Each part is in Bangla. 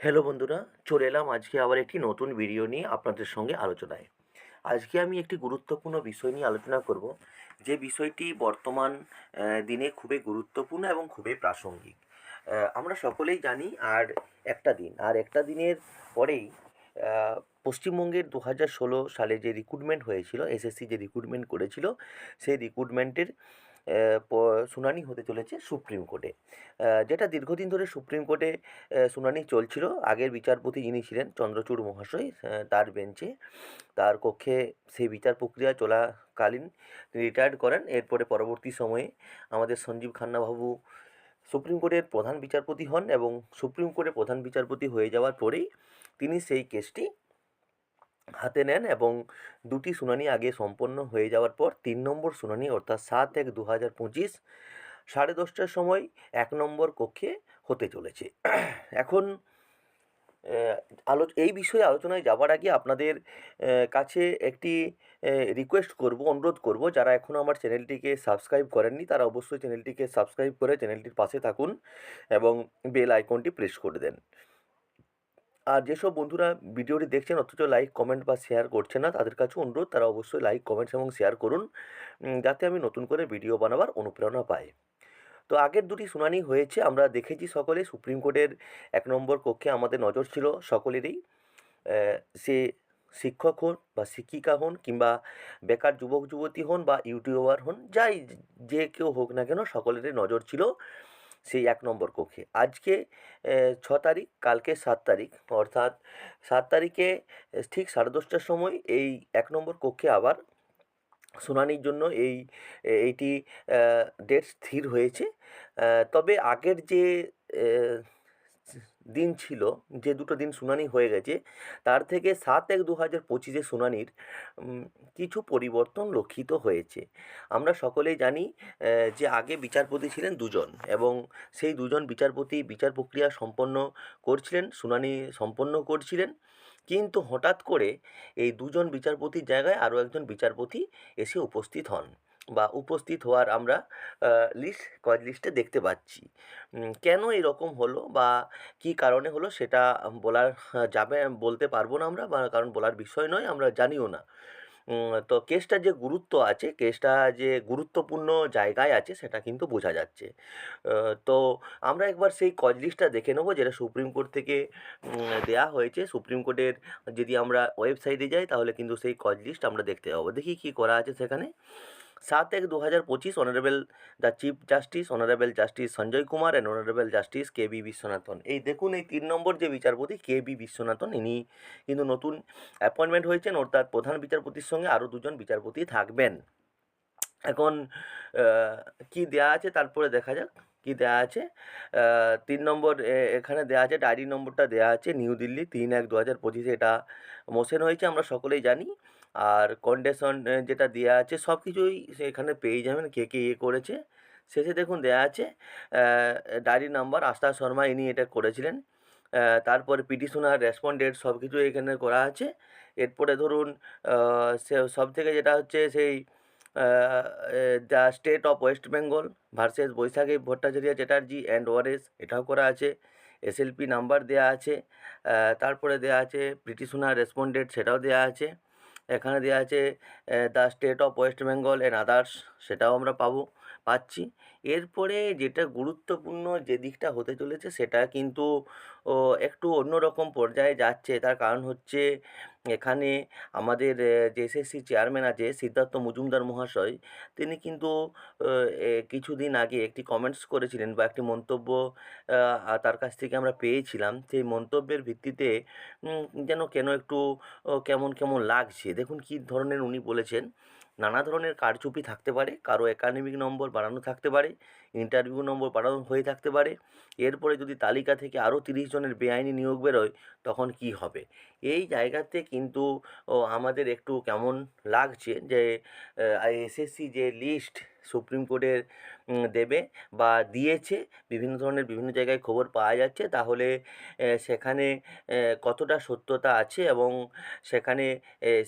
হ্যালো বন্ধুরা, চলে এলাম আজকে আবার একটি নতুন ভিডিও নিয়ে আপনাদের সঙ্গে আলোচনায়। আজকে আমি একটি গুরুত্বপূর্ণ বিষয় নিয়ে আলোচনা করব, যে বিষয়টি বর্তমান দিনে খুবই গুরুত্বপূর্ণ এবং খুবই প্রাসঙ্গিক। আমরা সকলেই জানি আর একটা দিন, আর একটা দিনের পরেই পশ্চিমবঙ্গের দু হাজার ষোলো সালে যে রিক্রুটমেন্ট হয়েছিল এসএসসি যে রিক্রুটমেন্ট করেছিল, সেই রিক্রুটমেন্টের শুনানি হতে চলেছে সুপ্রিম কোর্টে। যেটা দীর্ঘদিন ধরে সুপ্রিম কোর্টে শুনানি চলছিল। আগের বিচারপতি যিনি ছিলেন চন্দ্রচূড় মহাশয় তার বেঞ্চে, তার কক্ষে সেই বিচার প্রক্রিয়া চলাকালীন রিটায়ার্ড করেন। এরপরে পরবর্তী সময়ে আমাদের সঞ্জীব খান্না বাবু সুপ্রিম কোর্টের প্রধান বিচারপতি হন এবং সুপ্রিম কোর্টের প্রধান বিচারপতি হয়ে যাওয়ার পরেই তিনি সেই কেসটি হাতে নেন এবং দুটি শুনানি আগে সম্পন্ন হয়ে যাওয়ার পর তিন নম্বর শুনানি অর্থাৎ সাত এক দু হাজার পঁচিশ সাড়ে দশটার সময় এক নম্বর কক্ষে হতে চলেছে। এখন আলো, এই বিষয়ে আলোচনায় যাবার আগে আপনাদের কাছে একটি রিকোয়েস্ট করব, অনুরোধ করব। যারা এখনও আমার চ্যানেলটিকে সাবস্ক্রাইব করেননি, তারা অবশ্যই চ্যানেলটিকে সাবস্ক্রাইব করে চ্যানেলটির পাশে থাকুন এবং বেল আইকনটি প্রেস করে দেন। আর যেসব বন্ধুরা ভিডিওটি দেখছেন, অথচ লাইক কমেন্ট বা শেয়ার করছে না, তাদের কাছে অনুরোধ, তারা অবশ্যই লাইক কমেন্টস এবং শেয়ার করুন যাতে আমি নতুন করে ভিডিও বানাবার অনুপ্রেরণা পাই। তো আগের দুটি শুনানি হয়েছে, আমরা দেখেছি সকলে, সুপ্রিম কোর্টের এক নম্বর কক্ষে আমাদের নজর ছিল সকলেরই। সে শিক্ষক হন বা শিক্ষিকা হন কিংবা বেকার যুবক যুবতী হন বা ইউটিউবার হন, যাই যে কেউ হোক না কেন, সকলেরই নজর ছিল। সেই এক নম্বর কক্ষে। আজকে ছ তারিখ, কালকে সাত তারিখ, অর্থাৎ সাত তারিখে ঠিক সাড়ে দশটার সময় এই এক নম্বর কক্ষে আবার শুনানির জন্য এই এইটি ডেট স্থির হয়েছে। তবে আগের যে দিন ছিল, যে দুটো দিন শুনানি হয়ে গেছে, তার থেকে সাত এক দু হাজার পঁচিশে শুনানির কিছু পরিবর্তন লক্ষিত হয়েছে। আমরা সকলেই জানি যে আগে বিচারপতি ছিলেন দুজন এবং সেই দুজন বিচারপতি বিচার প্রক্রিয়া সম্পন্ন করছিলেন, শুনানি সম্পন্ন করছিলেন। কিন্তু হঠাৎ করে এই দুজন বিচারপতির জায়গায় আরও একজন বিচারপতি এসে উপস্থিত হন। বা উপস্থিত হওয়ার আমরা লিস্ট কয়েক লিস্টে দেখতে পাচ্ছি। কেন এরকম হলো বা কী কারণে হলো সেটা বলার যাবে, বলতে পারব না আমরা বা কারণ বলার বিষয় নয়, আমরা জানিও না। তো কেসটার যে গুরুত্ব আছে কেসটা যে গুরুত্বপূর্ণ জায়গায় আছে সেটা কিন্তু বোঝা যাচ্ছে। তো আমরা একবার সেই কজ লিস্টটা দেখে নেব যেটা সুপ্রিম কোর্ট থেকে দেয়া হয়েছে। সুপ্রিম কোর্টের যদি আমরা ওয়েবসাইটে যাই তাহলে কিন্তু সেই কজ লিস্ট আমরা দেখতে পাবো। দেখি কী করা আছে সেখানে। সাত এক দু হাজার পঁচিশ honourable the chief justice, honourable justice Sanjay Kumar and honourable justice K V Viswanathan. এই দেখুন, এই তিন নম্বর যে বিচারপতি কে বি বিশ্বনাথন, ইনি কিন্তু নতুন অ্যাপয়েন্টমেন্ট হয়েছেন, অর্থাৎ প্রধান বিচারপতির সঙ্গে আরও দুজন বিচারপতি থাকবেন। এখন কি দেয়া আছে তারপরে দেখা যাক, কি দেয়া আছে? তিন নম্বর এখানে দেয়া আছে, ডায়েরি নম্বরটা দেয়া আছে, নিউ দিল্লি তিন এক দু হাজার পঁচিশে এটা মোশন হয়েছে, আমরা সকলেই জানি। আর কন্ডিশন যেটা দেওয়া আছে সব কিছুই এখানে পেয়ে যাবেন, কে কে ইয়ে করেছে। শেষে দেখুন দেয়া আছে ডায়েরি নাম্বার আস্থা শর্মা, ইনি এটা করেছিলেন। তারপর পিটিশনার রেসপন্ডেড সব কিছু এখানে করা আছে। এরপরে ধরুন সে সব থেকে যেটা হচ্ছে সেই the state of West Bengal versus Baishakhi Bhattacharya Chatterjee and ওয়ারেস, এটাও করা আছে। এসএলপি নাম্বার দেওয়া আছে। তারপরে দেওয়া আছে, পিটিশনার রেসপন্ডেড সেটাও দেওয়া আছে। এখানে দেওয়া আছে the state of West Bengal and others সেটাও আমরা পাবো। পাচ্ছি। এরপরে যেটা গুরুত্বপূর্ণ যে দিকটা হতে চলেছে সেটা কিন্তু একটু অন্যরকম পর্যায়ে যাচ্ছে। তার কারণ হচ্ছে এখানে আমাদের যে এসএসসি চেয়ারম্যান আছে সিদ্ধার্থ মজুমদার মহাশয়, তিনি কিন্তু কিছুদিন আগে একটি কমেন্টস করেছিলেন বা একটি মন্তব্য তার কাছ থেকে আমরা পেয়েছিলাম। সেই মন্তব্যের ভিত্তিতে যেন কেন একটু কেমন কেমন লাগছে? দেখুন কী ধরনের উনি বলেছেন। নানা ধরনের কারচুপি থাকতে পারে কারও একাডেমিক নম্বর বাড়ানো থাকতে পারে ইন্টারভিউ নম্বর বাড়ানো হয়ে থাকতে পারে। এরপরে যদি তালিকা থেকে আরও তিরিশ জনের বেআইনি নিয়োগ বেরোয়, তখন কি হবে? এই জায়গাতে কিন্তু আমাদের একটু কেমন লাগছে যে এসএসসি যে লিস্ট সুপ্রিম কোর্টের দেবে বা দিয়েছে, বিভিন্ন ধরনের বিভিন্ন জায়গায় খবর পাওয়া যাচ্ছে, তাহলে সেখানে কতটা সত্যতা আছে এবং সেখানে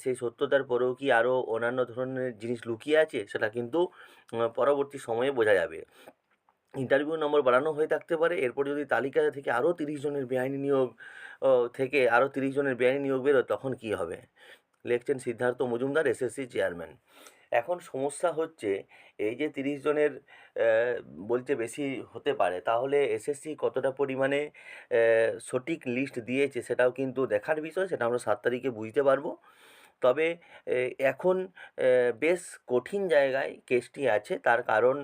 সেই সত্যতার পরেও কি আরও অন্যান্য ধরনের জিনিস লুকিয়ে আছে, সেটা কিন্তু পরবর্তী সময়ে বোঝা যাবে। ইন্টারভিউ নম্বর বাড়ানো হয়ে থাকতে পারে। এরপর যদি তালিকা থেকে আরও তিরিশ জনের বেআইনি নিয়োগ থেকে আরও তিরিশ জনের বেআইনি নিয়োগ বেরোয়, তখন কী হবে? লিখছেন সিদ্ধার্থ মজুমদার এসএসসি চেয়ারম্যান এখন সমস্যা হচ্ছে, এই যে তিরিশ জনের বলছে বেশি হতে পারে, তাহলে এসএসসি কতটা পরিমাণে সঠিক লিস্ট দিয়েছে, সেটাও কিন্তু দেখার বিষয়, সেটা আমরা সাত তারিখে বুঝতে পারব। তবে এখন বেশ কঠিন জায়গায় কেসটি আছে। তার কারণ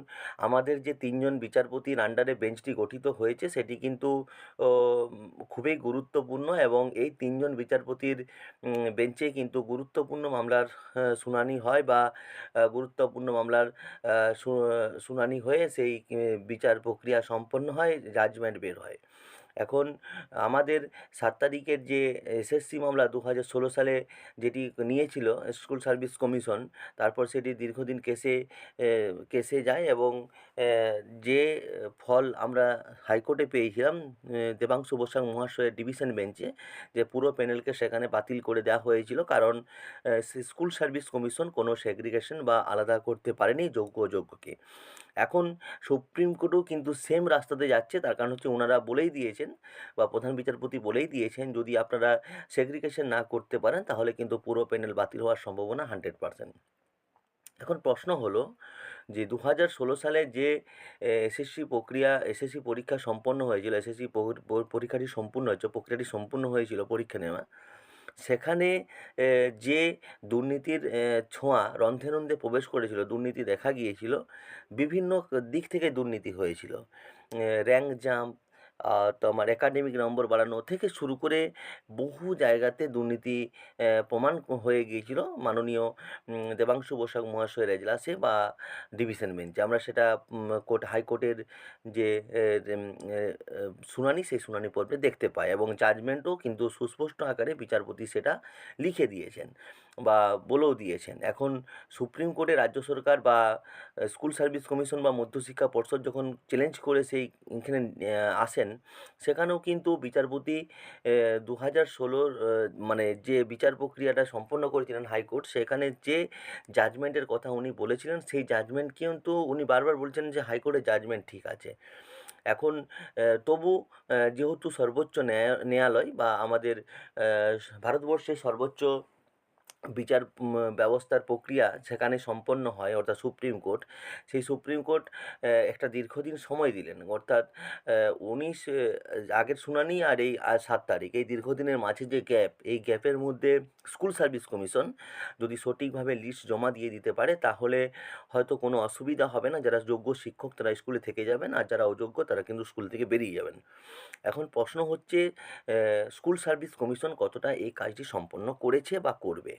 আমাদের যে তিনজন বিচারপতির আন্ডারে বেঞ্চটি গঠিত হয়েছে, সেটি কিন্তু খুবই গুরুত্বপূর্ণ এবং এই তিনজন বিচারপতির বেঞ্চে কিন্তু গুরুত্বপূর্ণ মামলার শুনানি হয় বা গুরুত্বপূর্ণ মামলার শুনানি হয়ে সেই বিচার প্রক্রিয়া সম্পন্ন হয় জাজমেন্ট বের হয়। এখন আমাদের সাত তারিখের যে এসএসসি মামলা দু হাজার ষোলো সালে যেটি নিয়েছিল, স্কুল সার্ভিস কমিশন, তারপর সেটি দীর্ঘদিন কেসে কেসে যায় এবং যে ফল আমরা হাইকোর্টে পেয়েছিলাম দেবাংশু বসাক মহাশয়ের ডিভিশন বেঞ্চে, যে পুরো প্যানেলকে সেখানে বাতিল করে দেওয়া হয়েছিল কারণ স্কুল সার্ভিস কমিশন কোনো সেগ্রিগেশন বা আলাদা করতে পারেনি যোগ্য অযোগ্যকে এখন সুপ্রিম কোর্টও কিন্তু সেম রাস্তাতে যাচ্ছে। তার কারণ হচ্ছে ওনারা বলেই দিয়েছেন বা প্রধান বিচারপতি বলেই দিয়েছেন, যদি আপনারা সেগ্রিগেশন না করতে পারেন, তাহলে কিন্তু পুরো প্যানেল বাতিল হওয়ার সম্ভাবনা হান্ড্রেড পারসেন্ট এখন প্রশ্ন হলো যে দু হাজার ষোলো সালে যে এসএসসি প্রক্রিয়া, এসএসসি পরীক্ষা সম্পন্ন হয়েছিল, এসএসসি পরীক্ষাটি সম্পূর্ণ হয়েছে, প্রক্রিয়াটি সম্পূর্ণ হয়েছিল পরীক্ষা নেওয়া। সেখানে যে দুর্নীতির ছোঁয়া রন্ধে রন্ধে প্রবেশ করেছিল, দুর্নীতি দেখা গিয়েছিল, বিভিন্ন দিক থেকে দুর্নীতি হয়েছিল। র্যাঙ্ক জাম্প তোমার একাডেমিক নম্বর বাড়ানো থেকে শুরু করে বহু জায়গাতে দুর্নীতি প্রমাণ হয়ে গিয়েছিল। মাননীয় দেবাংশু বসাক মহাশয়ের এজলাসে বা ডিভিশন বেঞ্চে। আমরা সেটা কোর্ট, হাইকোর্টের যে শুনানি, সেই শুনানি পর্বে দেখতে পাই এবং জাজমেন্টও কিন্তু সুস্পষ্ট আকারে বিচারপতি সেটা লিখে দিয়েছেন। বা বলেও দিয়েছেন। এখন সুপ্রিম কোর্টে রাজ্য সরকার বা স্কুল সার্ভিস কমিশন বা মধ্যশিক্ষা পর্ষদ যখন চ্যালেঞ্জ করে সেই এখানে আসেন, সেখানেও কিন্তু বিচারপতি দু হাজার ষোলোর মানে যে বিচার প্রক্রিয়াটা সম্পন্ন করেছিলেন হাইকোর্ট, সেখানে যে জাজমেন্টের কথা উনি বলেছিলেন, সেই জাজমেন্ট কিন্তু উনি বারবার বলছেন যে হাইকোর্টের জাজমেন্ট ঠিক আছে। এখন তবু যেহেতু সর্বোচ্চ ন্যায়, ন্যায়ালয় বা আমাদের ভারতবর্ষের সর্বোচ্চ বিচার ব্যবস্থার প্রক্রিয়া সেখানে সম্পন্ন হয়, অর্থাৎ সুপ্রিম কোর্ট। সেই সুপ্রিম কোর্ট একটা দীর্ঘদিন সময় দিলেন। অর্থাৎ উনিশ আগের শুনানি আর এই সাত তারিখ। এই দীর্ঘদিনের মাঝে যে গ্যাপ, এই গ্যাপের মধ্যে স্কুল সার্ভিস কমিশন যদি সঠিকভাবে লিস্ট জমা দিয়ে দিতে পারে, তাহলে হয়তো কোনো অসুবিধা হবে না। যারা যোগ্য শিক্ষক, তারা স্কুলে থেকে যাবেন, আর যারা অযোগ্য, তারা কিন্তু স্কুল থেকে বেরিয়ে যাবেন। এখন প্রশ্ন হচ্ছে স্কুল সার্ভিস কমিশন কতটা এই কাজটি সম্পন্ন করেছে বা করবে?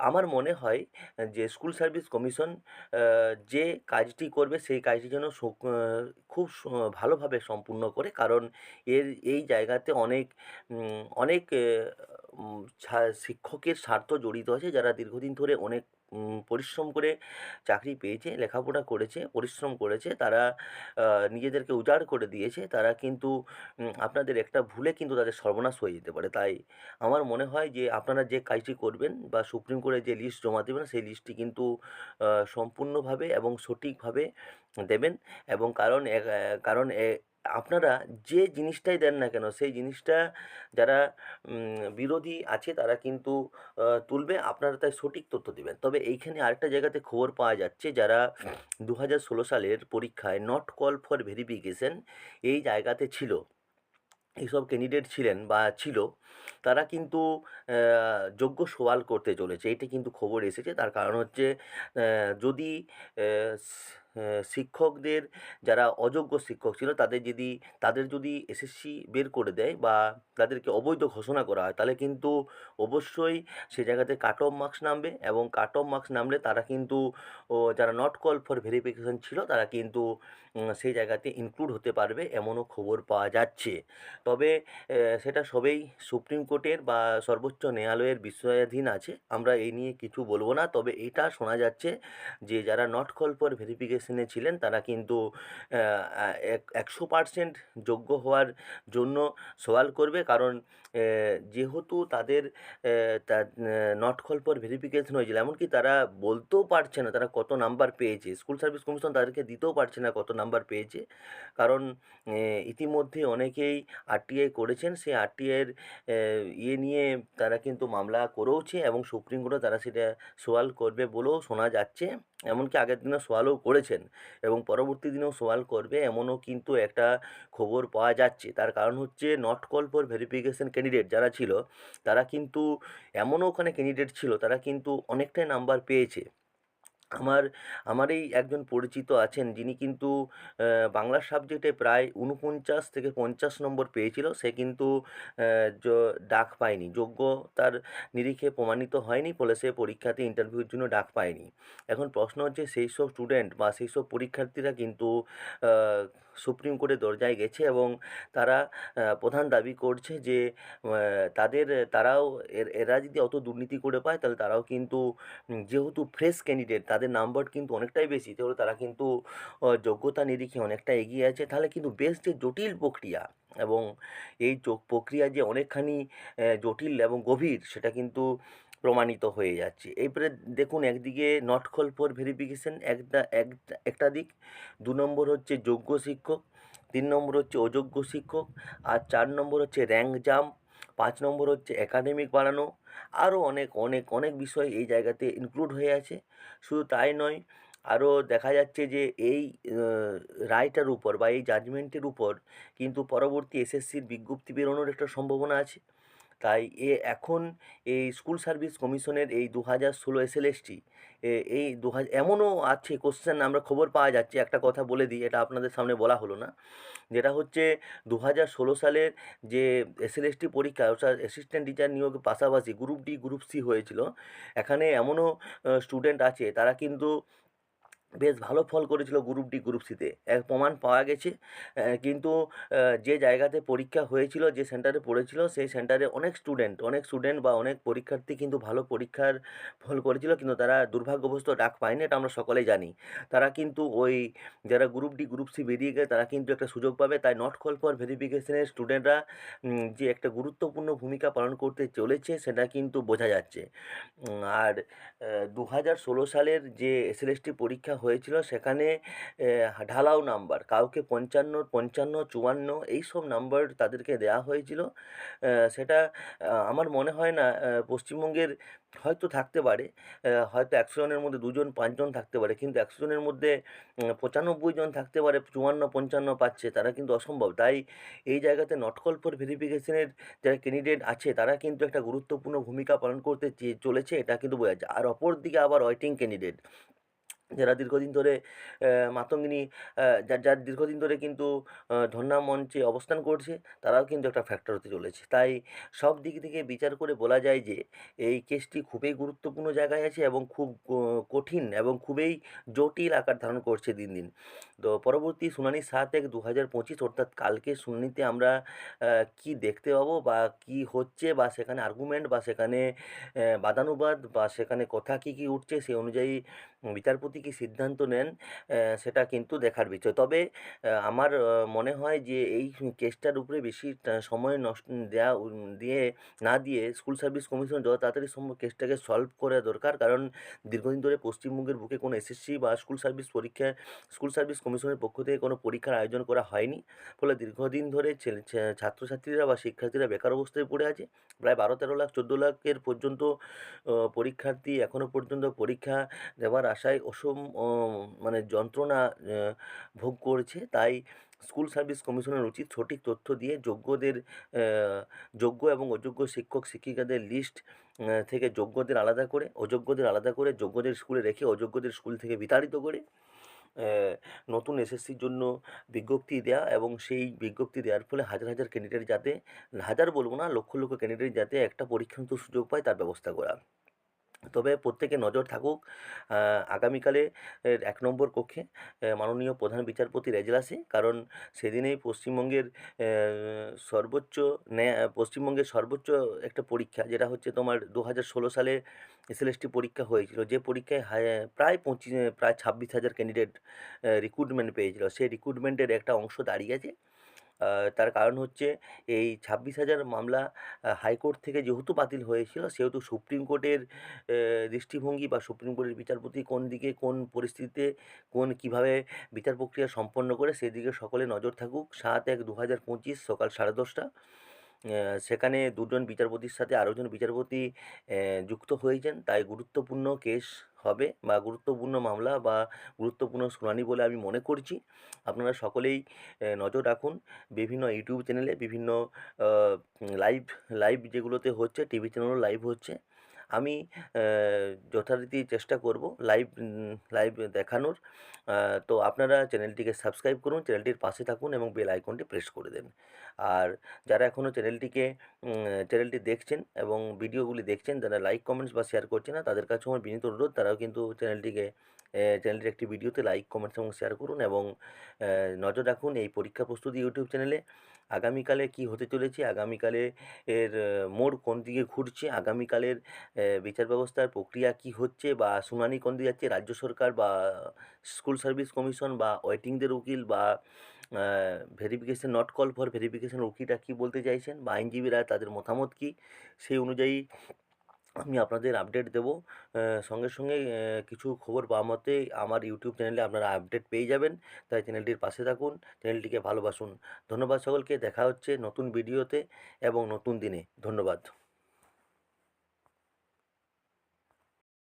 আমার মনে হয় যে স্কুল সার্ভিস কমিশন যে কাজটি করবে সেই কাজটি যেন খুব ভালোভাবে সম্পূর্ণ করে। কারণ এর, এই জায়গাতে অনেক অনেক শিক্ষকের স্বার্থ জড়িত আছে যারা দীর্ঘদিন ধরে অনেক পরিশ্রম করে চাকরি পেয়েছে, লেখাপড়া করেছে, পরিশ্রম করেছে, তারা নিজেদেরকে উজাড় করে দিয়েছে, তারা কিন্তু আপনাদের একটা ভুলে কিন্তু তাদের সর্বনাশ হয়ে যেতে পারে। তাই আমার মনে হয় যে আপনারা যে কাজটি করবেন বা সুপ্রিম কোর্টে যে লিস্ট জমা দেবেন, সেই লিস্টটি কিন্তু সম্পূর্ণভাবে এবং সঠিকভাবে দেবেন এবং কারণ কারণ আপনারা যে জিনিসটাই দেন না কেন, সেই জিনিসটা যারা বিরোধী আছে তারা কিন্তু তুলবে, আপনারা তাই সঠিক তথ্য দেবেন। তবে এইখানে আরেকটা জায়গাতে খবর পাওয়া যাচ্ছে যারা দু হাজার ষোলো সালের পরীক্ষায় নট কল ফর ভেরিফিকেশন এই জায়গাতে ছিল, এইসব ক্যান্ডিডেট ছিলেন বা ছিল, তারা কিন্তু যোগ্য সওয়াল করতে চলেছে। এটা কিন্তু খবর এসেছে, তার কারণ হচ্ছে যদি শিক্ষকদের যারা অযোগ্য শিক্ষক ছিল, তাদের যদি তাদের যদি এসএসসি বের করে দেয় বা তাদেরকে অবৈধ ঘোষণা করা হয়, তাহলে কিন্তু অবশ্যই সে জায়গাতে কাট অফ মার্কস নামবে এবং কাট অফ মার্কস নামলে তারা কিন্তু যারা নট কল ফর ভেরিফিকেশন ছিল, তারা কিন্তু সেই জায়গাতে ইনক্লুড হতে পারবে এমনও খবর পাওয়া যাচ্ছে। তবে সেটা সবেই সুপ্রিম কোর্টের বা সর্বোচ্চ ন্যায়ালয়ের বিষয়াধীন আছে, আমরা এই নিয়ে কিছু বলব না, তবে এটা শোনা যাচ্ছে যে যারা নট কল ফর ভেরিফিকেশন ভেরিফিকেশনে ছিলেন, তারা কিন্তু একশো পার্সেন্ট যোগ্য হওয়ার জন্য সওয়াল করবে। কারণ যেহেতু তাদের নট কল ভেরিফিকেশন হয়েছিল, এমনকি তারা বলতেও পারছে না তারা কত নাম্বার পেয়েছে। স্কুল সার্ভিস কমিশন তাদেরকে দিতেও পারছে না কত নাম্বার পেয়েছে। কারণ ইতিমধ্যে অনেকেই আরটিআই করেছেন। সেই আরটিআইয়ের ইয়ে নিয়ে তারা কিন্তু মামলা করেওছে এবং সুপ্রিম কোর্টে তারা সেটা সওয়াল করবে বলেও শোনা যাচ্ছে। এমনকি আগের দিনে সওয়ালও করেছেন এবং পরবর্তী দিনেও সওয়াল করবে এমনও কিন্তু একটা খবর পাওয়া যাচ্ছে। তার কারণ হচ্ছে not call for verification candidate যারা ছিল, তারা কিন্তু এমনও ওখানে ক্যান্ডিডেট ছিল, তারা কিন্তু অনেকটাই নাম্বার পেয়েছে। আমার আমার এই একজন পরিচিত আছেন, যিনি কিন্তু বাংলা সাবজেক্টে প্রায় উনপঞ্চাশ থেকে পঞ্চাশ নম্বর পেয়েছিল। সে কিন্তু ডাক পায়নি। যোগ্য তার নিরিখে প্রমাণিত হয়নি, ফলে সে পরীক্ষাতে ইন্টারভিউর জন্য ডাক পায়নি। এখন প্রশ্ন হচ্ছে সেই সব স্টুডেন্ট বা সেই সব পরীক্ষার্থীরা কিন্তু সুপ্রিম কোর্টের দরজায় গেছে এবং তারা প্রধান দাবি করছে যে তাদের, তারাও এরা যদি অত দুর্নীতি করে পায়, তাহলে তারাও কিন্তু যেহেতু ফ্রেশ ক্যান্ডিডেট, তাদের নাম্বার কিন্তু অনেকটাই বেশি, তাহলে তারা কিন্তু যোগ্যতা নিরিখে অনেকটা এগিয়ে আছে। তাহলে কিন্তু বেশ যে জটিল প্রক্রিয়া এবং এই প্রক্রিয়া যে অনেকখানি জটিল এবং গভীর, সেটা কিন্তু প্রমাণিত হয়ে যাচ্ছে। এরপরে দেখুন একদিকে নট কল ফর ভেরিফিকেশন একটা একটা দিক। দু নম্বর হচ্ছে যোগ্য শিক্ষক, তিন নম্বর হচ্ছে অযোগ্য শিক্ষক, আর চার নম্বর হচ্ছে র্যাঙ্ক জাম্প পাঁচ নম্বর হচ্ছে একাডেমিক বাড়ানো আরও অনেক অনেক অনেক বিষয় এই জায়গাতে ইনক্লুড হয়ে আছে। শুধু তাই নয় আরও দেখা যাচ্ছে যে এই রায়টার উপর বা এই জাজমেন্টের উপর কিন্তু পরবর্তী এসএসসির বিজ্ঞপ্তি বেরোনোর একটা সম্ভাবনা আছে। তাই এ এখন এই স্কুল সার্ভিস কমিশনের এই দু হাজার ষোলো এসএলএসটি এই দু হাজার এমনও আছে কোশ্চেন আমরা খবর পাওয়া যাচ্ছে। একটা কথা বলে দিই, এটা আপনাদের সামনে বলা হলো না। যেটা হচ্ছে দু হাজার ষোলো সালের যে এসএলএসটি পরীক্ষা, অর্থাৎ অ্যাসিস্ট্যান্ট টিচার নিয়োগের পাশাপাশি গ্রুপ ডি গ্রুপ সি হয়েছিল। এখানে এমনও স্টুডেন্ট আছে, তারা কিন্তু বেশ ভালো ফল করেছিল গ্রুপ ডি গ্রুপ সিতে এক প্রমাণ পাওয়া গেছে। কিন্তু যে জায়গাতে পরীক্ষা হয়েছিল, যে সেন্টারে পড়েছিল, সেই সেন্টারে অনেক স্টুডেন্ট অনেক স্টুডেন্ট বা অনেক পরীক্ষার্থী কিন্তু ভালো পরীক্ষার ফল করেছিল, কিন্তু তারা দুর্ভাগ্যবশত ডাক পায়নি, এটা আমরা সকলেই জানি। তারা কিন্তু ওই, যারা গ্রুপ ডি গ্রুপ সি বেরিয়ে গেছে, তারা কিন্তু একটা সুযোগ পাবে। তাই নট কল ফর ভেরিফিকেশনের স্টুডেন্টরা যে একটা গুরুত্বপূর্ণ ভূমিকা পালন করতে চলেছে, সেটা কিন্তু বোঝা যাচ্ছে। আর দু হাজার ষোলো সালের যে এসএলএসটি পরীক্ষা হয়েছিল সেখানে ঢালাও নাম্বার, কাউকে পঞ্চান্ন পঞ্চান্ন, চুয়ান্ন এই সব নাম্বার তাদেরকে দেওয়া হয়েছিল। সেটা আমার মনে হয় না পশ্চিমবঙ্গের হয়তো থাকতে পারে হয়তো একশো জনের মধ্যে দুজন পাঁচজন থাকতে পারে, কিন্তু একশো জনের মধ্যে পঁচানব্বই জন থাকতে পারে, চুয়ান্ন, পঞ্চান্ন পাচ্ছে, তারা কিন্তু অসম্ভব। তাই এই জায়গাতে নট কল ফর ভেরিফিকেশনের যারা ক্যান্ডিডেট আছে, তারা কিন্তু একটা গুরুত্বপূর্ণ ভূমিকা পালন করতে চলেছে, এটা কিন্তু বোঝা যাচ্ছে আর অপর দিকে আবার ওয়েটিং ক্যান্ডিডেট। যারা দীর্ঘদিন ধরে মাতঙ্গিনী যার যার দীর্ঘদিন ধরে কিন্তু ধর্না মঞ্চে অবস্থান করছে, তারাও কিন্তু একটা ফ্যাক্টর হতে চলেছে। তাই সব দিক থেকে বিচার করে বলা যায় যে, এই কেসটি খুবই গুরুত্বপূর্ণ জায়গায় আছে এবং খুব কঠিন এবং খুবই জটিল আকার ধারণ করছে দিন দিন। তো পরবর্তী শুনানি সাত এক দু হাজার পঁচিশ, অর্থাৎ কালকে শুনানিতে আমরা কি দেখতে পাবো বা কি হচ্ছে বা সেখানে আর্গুমেন্ট বা সেখানে বাদানুবাদ বা সেখানে কথা কী কী উঠছে সেই অনুযায়ী বিচারপতি কী সিদ্ধান্ত নেন সেটা কিন্তু দেখার বিষয়। তবে আমার মনে হয় যে এই কেসটার উপরে বেশি সময় নষ্ট দেওয়া দিয়ে না দিয়ে স্কুল সার্ভিস কমিশন যত তাড়াতাড়ি সম্ভব কেসটাকে সলভ করা দরকার। কারণ দীর্ঘদিন ধরে পশ্চিমবঙ্গের বুকে কোনো এসএসসি বা স্কুল সার্ভিস পরীক্ষা, স্কুল সার্ভিস কমিশনের পক্ষ থেকে কোনো পরীক্ষার আয়োজন করা হয়নি। ফলে দীর্ঘদিন ধরে ছাত্রছাত্রীরা বা শিক্ষার্থীরা বেকার অবস্থায় পড়ে আছে। প্রায় বারো তেরো লাখ, চোদ্দ লাখের পর্যন্ত পরীক্ষার্থী এখনও পর্যন্ত পরীক্ষা দেওয়ার আশায় অসম আহ, মানে যন্ত্রণা ভোগ করছে। তাই স্কুল সার্ভিস কমিশনের উচিত সঠিক তথ্য দিয়ে যোগ্যদের যোগ্য এবং অযোগ্য শিক্ষক শিক্ষিকাদের লিস্ট থেকে যোগ্যদের আলাদা করে অযোগ্যদের আলাদা করে যোগ্যদের স্কুলে রেখে অযোগ্যদের স্কুল থেকে বিতাড়িত করে নতুন এসএসসির জন্য বিজ্ঞপ্তি দেওয়া এবং সেই বিজ্ঞপ্তি দেওয়ার ফলে হাজার হাজার ক্যান্ডিডেট যাতে হাজার বলব না লক্ষ লক্ষ ক্যান্ডিডেট যাতে একটা পরীক্ষান্ত সুযোগ পায় তার ব্যবস্থা করা। তবে প্রত্যেকে নজর থাকুক আগামীকালে এক নম্বর কক্ষে মাননীয় প্রধান বিচারপতির এজলাসে কারণ সেদিনেই পশ্চিমবঙ্গের সর্বোচ্চ ন্যায় পশ্চিমবঙ্গের সর্বোচ্চ একটা পরীক্ষা যেটা হচ্ছে তোমার দু হাজার ষোলো সালে এসএলএসটি পরীক্ষা হয়েছিল। যে পরীক্ষায় প্রায় পঁচিশ প্রায় ছাব্বিশ হাজার ক্যান্ডিডেট রিক্রুটমেন্ট পেয়েছিল। সেই রিক্রুটমেন্টের একটা অংশ দাঁড়িয়েছে আহ, তার কারণ হচ্ছে এই ছাব্বিশ হাজার মামলা হাইকোর্ট থেকে যেহেতু বাতিল হয়েছিল, সেহেতু সুপ্রিম কোর্টের দৃষ্টিভঙ্গি বা সুপ্রিম কোর্টের বিচারপতি কোন দিকে, কোন পরিস্থিতিতে, কোন কীভাবে বিচার প্রক্রিয়া সম্পন্ন করে, সেদিকে সকলে নজর থাকুক। সাত এক দু হাজার পঁচিশ সকাল সাড়ে দশটা। সেখানে দুজন বিচারপতির সাথে আরও জন বিচারপতি যুক্ত হয়েছেন তাই গুরুত্বপূর্ণ কেস হবে বা গুরুত্বপূর্ণ মামলা বা গুরুত্বপূর্ণ শুনানি বলে আমি মনে করছি। আপনারা সকলেই নজর রাখুন। বিভিন্ন ইউটিউব চ্যানেলে বিভিন্ন লাইভ লাইভ যেগুলোতে হচ্ছে, টিভি চ্যানেলও লাইভ হচ্ছে। আমি যথারীতি চেষ্টা করব লাইভ লাইভ দেখানোর। তো আপনারা চ্যানেলটিকে সাবস্ক্রাইব করুন, চ্যানেলটির পাশে থাকুন এবং বেল আইকনটি প্রেস করে দেন আর যারা এখনও চ্যানেলটিকে চ্যানেলটি দেখছেন এবং ভিডিওগুলি দেখছেন, যারা লাইক কমেন্টস বা শেয়ার করছে না, তাদের কাছেও আমার বিনীত অনুরোধ, তারাও কিন্তু চ্যানেলটিকে চ্যানেলটির একটি ভিডিওতে লাইক কমেন্টস এবং শেয়ার করুন এবং নজর রাখুন এই পরীক্ষা প্রস্তুতি ইউটিউব চ্যানেলে। আগামীকালে কি হতে চলেছে? আগামীকালে এর মোড় কোন দিকে ঘুরছে? আগামীকালের বিচার ব্যবস্থার প্রক্রিয়া কি হচ্ছে? বা শুনানি কোন দিকে যাচ্ছে? রাজ্য সরকার বা স্কুল সার্ভিস কমিশন বা ওয়েটিংদের উকিল বা verification not call for verification উকিলটা কী বলতে চাইছেন? বা আইনজীবীরা তাদের মতামত কী? সেই অনুযায়ী আমি আপনাদের আপডেট দেব। সঙ্গে সঙ্গে কিছু খবর পাওয়া মতে আমার ইউটিউব চ্যানেলে আপনারা আপডেট পেয়ে যাবেন। তাই চ্যানেলটির পাশে থাকুন চ্যানেলটিকে ভালোবাসুন। ধন্যবাদ সকলকে, দেখা হচ্ছে নতুন ভিডিওতে এবং নতুন দিনে। ধন্যবাদ।